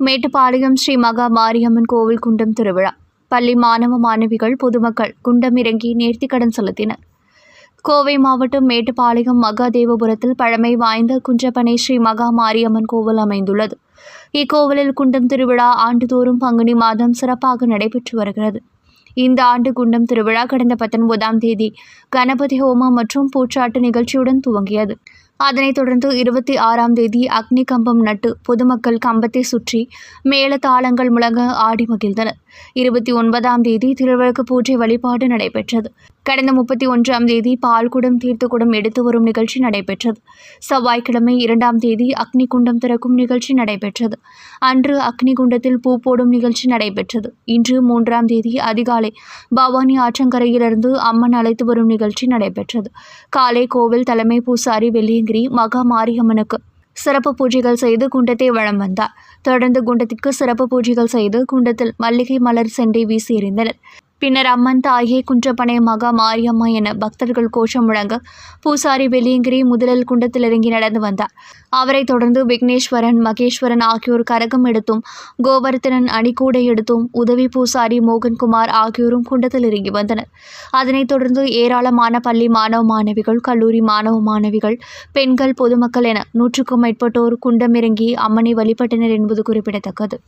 மேட்டுப்பாளையம் ஸ்ரீ மகா மாரியம்மன் கோவில் குண்டம் திருவிழா. பள்ளி மாணவ மாணவிகள் பொதுமக்கள் குண்டம் இறங்கி நேர்த்திக்கடன் செலுத்தினர். கோவை மாவட்டம் மேட்டுப்பாளையம் மகாதேவபுரத்தில் பழமை வாய்ந்த குஞ்சப்பனை ஸ்ரீ மகா மாரியம்மன் கோவில் அமைந்துள்ளது. இக்கோவிலில் குண்டம் திருவிழா ஆண்டுதோறும் பங்குனி மாதம் சிறப்பாக நடைபெற்று வருகிறது. இந்த ஆண்டு குண்டம் திருவிழா கடந்த பத்தொன்பதாம் தேதி கணபதி ஹோமம் மற்றும் பூச்சாட்டு நிகழ்ச்சியுடன் துவங்கியது. அதனைத் தொடர்ந்து இருபத்தி ஆறாம் தேதி அக்னி கம்பம் நட்டு பொதுமக்கள் கம்பத்தை சுற்றி மேள தாளங்கள் முழங்க ஆடி மகிழ்ந்தனர். இருபத்தி ஒன்பதாம் தேதி திருவிளக்கு பூஜை வழிபாடு நடைபெற்றது. கடந்த முப்பத்தி ஒன்றாம் தேதி பால்குடம் தீர்த்துக்குடம் எடுத்து வரும் நிகழ்ச்சி நடைபெற்றது. செவ்வாய்க்கிழமை இரண்டாம் தேதி அக்னி குண்டம் திறக்கும் நிகழ்ச்சி நடைபெற்றது. அன்று அக்னி குண்டத்தில் பூ போடும் நிகழ்ச்சி நடைபெற்றது. இன்று மூன்றாம் தேதி அதிகாலை பவானி ஆற்றங்கரையிலிருந்து அம்மன் அழைத்து வரும் நிகழ்ச்சி நடைபெற்றது. காலை கோவில் தலைமை பூசாரி வெள்ளியங்கிரி மகா மாரியம்மனுக்கு சிறப்பு பூஜைகள் செய்து குண்டத்தை வளம் வந்தார். தொடர்ந்து குண்டத்திற்கு சிறப்பு பூஜைகள் செய்து குண்டத்தில் மல்லிகை மலர் செண்டை வீசி எறிந்தனர். பின்னர் அம்மன் தாயே குன்றப்பனை மகா மாரியம்மா என பக்தர்கள் கோஷம் முழங்க பூசாரி வெள்ளியங்கிரி முதலில் குண்டத்தில் இறங்கி நடந்து வந்தார். அவரைத் தொடர்ந்து விக்னேஸ்வரன் மகேஸ்வரன் ஆகியோர் கரகம் எடுத்தும் கோவர்த்தனன் அணிக்கூடை எடுத்தும் உதவி பூசாரி மோகன்குமார் ஆகியோரும் குண்டத்தில் இறங்கி வந்தனர். அதனைத் தொடர்ந்து ஏராளமான பள்ளி மாணவ மாணவிகள் கல்லூரி மாணவ மாணவிகள் பெண்கள் பொதுமக்கள் என நூற்றுக்கும் மேற்பட்டோர் குண்டம் இறங்கி அம்மனை வழிபட்டனர் என்பது குறிப்பிடத்தக்கது.